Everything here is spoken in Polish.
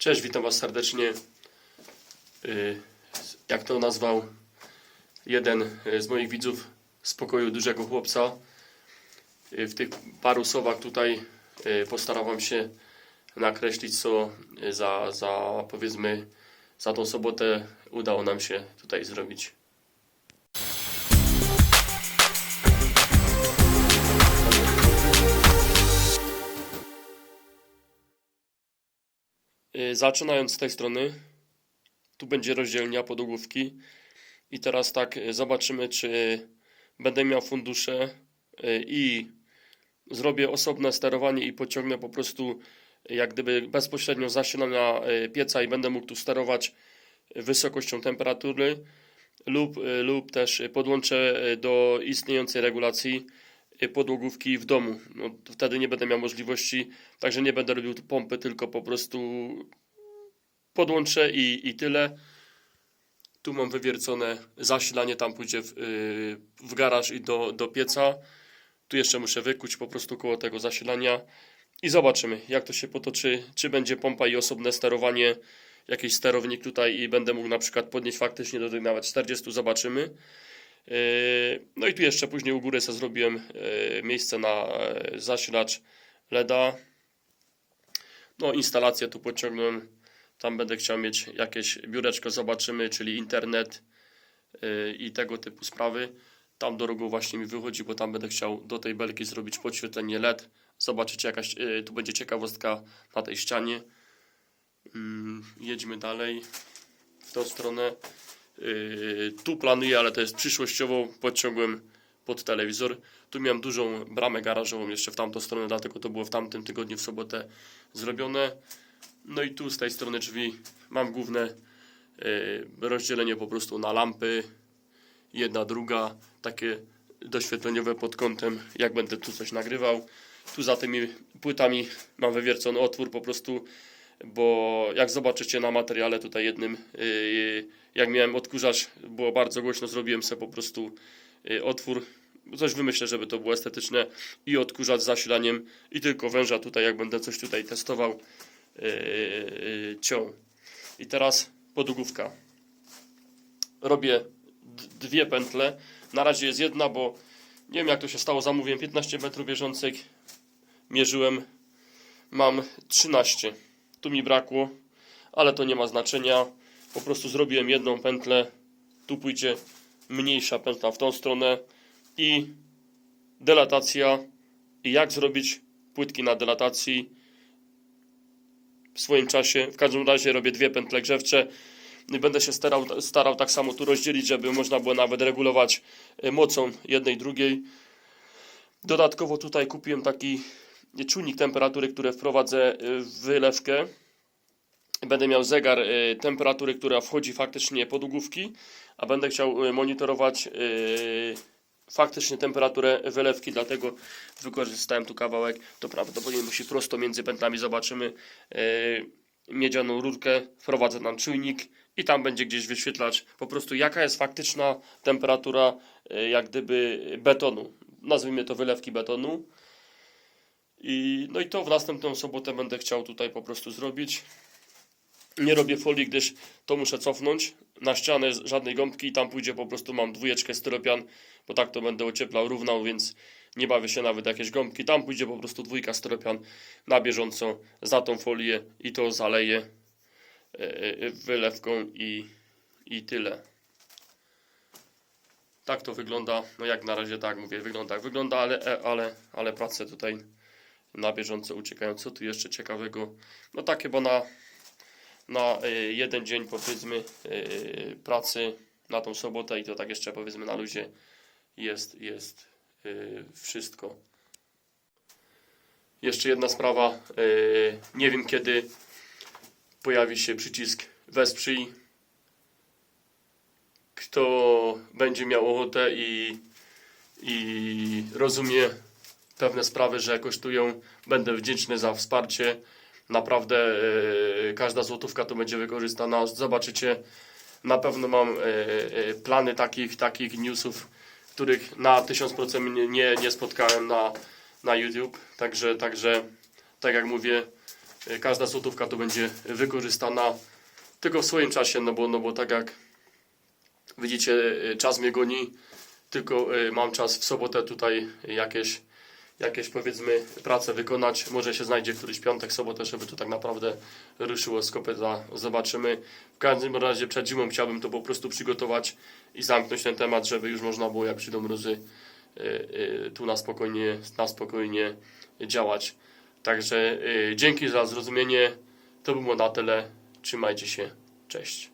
Cześć, witam Was serdecznie. Y, Jak to nazwał jeden y, z moich widzów z pokoju dużego chłopca. Y, W tych paru słowach tutaj postarałem się nakreślić, co za, za powiedzmy za tą sobotę udało nam się tutaj zrobić. Zaczynając z tej strony, tu będzie rozdzielnia podłogówki. I teraz tak y, zobaczymy, czy będę miał fundusze y, i zrobię osobne sterowanie i pociągnę po prostu y, jak gdyby bezpośrednio zasilania y, pieca i będę mógł tu sterować wysokością temperatury lub, y, lub też y, podłączę y, do istniejącej regulacji. y, podłogówki w domu. No, wtedy nie będę miał możliwości, także nie będę robił pompy, tylko po prostu podłączę i, i tyle. Tu mam wywiercone zasilanie, tam pójdzie w, yy, w garaż i do, do pieca. Tu jeszcze muszę wykuć po prostu koło tego zasilania i zobaczymy, jak to się potoczy. Czy będzie pompa i osobne sterowanie, jakiś sterownik tutaj i będę mógł na przykład podnieść faktycznie do tych nawet 40, zobaczymy. Yy, No i tu jeszcze później u góry sobie zrobiłem yy, miejsce na yy, zasilacz LEDa. No, instalację tu pociągnąłem. Tam będę chciał mieć jakieś biureczko, zobaczymy, czyli internet i tego typu sprawy. Tam do rogu właśnie mi wychodzi, bo tam będę chciał do tej belki zrobić podświetlenie LED. Zobaczycie, jakaś tu będzie ciekawostka na tej ścianie. Mm, jedźmy dalej w tą stronę. Yy, tu planuję, ale to jest przyszłościowo, podciągłem pod telewizor. Tu miałem dużą bramę garażową jeszcze w tamtą stronę, dlatego to było w tamtym tygodniu w sobotę zrobione. No i tu z tej strony drzwi mam główne yy, rozdzielenie po prostu na lampy, jedna, druga, takie doświetleniowe pod kątem, jak będę tu coś nagrywał. Tu za tymi płytami mam wywiercony otwór po prostu, bo jak zobaczycie na materiale tutaj jednym, yy, jak miałem odkurzacz, było bardzo głośno, zrobiłem sobie po prostu yy, otwór. Coś wymyślę, żeby to było estetyczne i odkurzacz z zasilaniem i tylko węża tutaj, jak będę coś tutaj testował, yy, ciął. I teraz podłogówka. Robię dwie pętle. Na razie jest jedna, bo nie wiem jak to się stało. Zamówiłem 15 metrów bieżących. Mierzyłem. Mam 13. Tu mi brakło, ale to nie ma znaczenia. Po prostu zrobiłem jedną pętlę. Tu pójdzie mniejsza pętla w tą stronę i delatacja. I jak zrobić płytki na delatacji w swoim czasie. W każdym razie robię dwie pętle grzewcze. Będę się starał, starał tak samo tu rozdzielić, żeby można było nawet regulować e, mocą jednej, drugiej. Dodatkowo tutaj kupiłem taki czujnik temperatury, który wprowadzę e, w wylewkę. Będę miał zegar e, temperatury, która wchodzi faktycznie pod ługówki, a będę chciał e, monitorować faktycznie temperaturę wylewki, dlatego wykorzystałem tu kawałek. To prawdopodobnie musi prosto między pętlami, zobaczymy. Miedzianą rurkę, wprowadzę nam czujnik i tam będzie gdzieś wyświetlacz po prostu jaka jest faktyczna temperatura jak gdyby betonu. Nazwijmy to wylewki betonu. I, no i to w następną sobotę będę chciał tutaj po prostu zrobić. Nie robię folii, gdyż to muszę cofnąć na ścianę żadnej gąbki i tam pójdzie po prostu mam dwójeczkę styropian, bo tak to będę ocieplał, równał, więc nie bawię się nawet jakieś gąbki. Tam pójdzie po prostu dwójka styropian na bieżąco za tą folię i to zaleję e, wylewką i, i tyle. Tak to wygląda, no jak na razie tak mówię, wygląda jak wygląda, ale, e, ale, ale prace tutaj na bieżąco uciekają. Co tu jeszcze ciekawego? No tak chyba na, na e, jeden dzień powiedzmy e, pracy na tą sobotę i to tak jeszcze powiedzmy na luzie jest, jest e, wszystko. Jeszcze jedna sprawa, nie wiem kiedy pojawi się przycisk wesprzyj. Kto będzie miał ochotę i, i rozumie pewne sprawy, że kosztują, będę wdzięczny za wsparcie. Naprawdę e, każda złotówka to będzie wykorzystana. Zobaczycie, na pewno mam e, e, plany takich, takich newsów, których na 1000% nie, nie, spotkałem na, na YouTube. Także, także tak jak mówię, każda złotówka to będzie wykorzystana tylko w swoim czasie, no bo, no bo tak jak widzicie, czas mnie goni, tylko mam czas w sobotę tutaj jakieś, jakieś powiedzmy prace wykonać. Może się znajdzie któryś piątek, sobotę, żeby to tak naprawdę ruszyło z kopyta. Zobaczymy. W każdym razie przed zimą chciałbym to po prostu przygotować i zamknąć ten temat, żeby już można było jak przyjdą mrozy y, y, tu na spokojnie, na spokojnie działać. Także y, dzięki za zrozumienie. To było na tyle. Trzymajcie się. Cześć.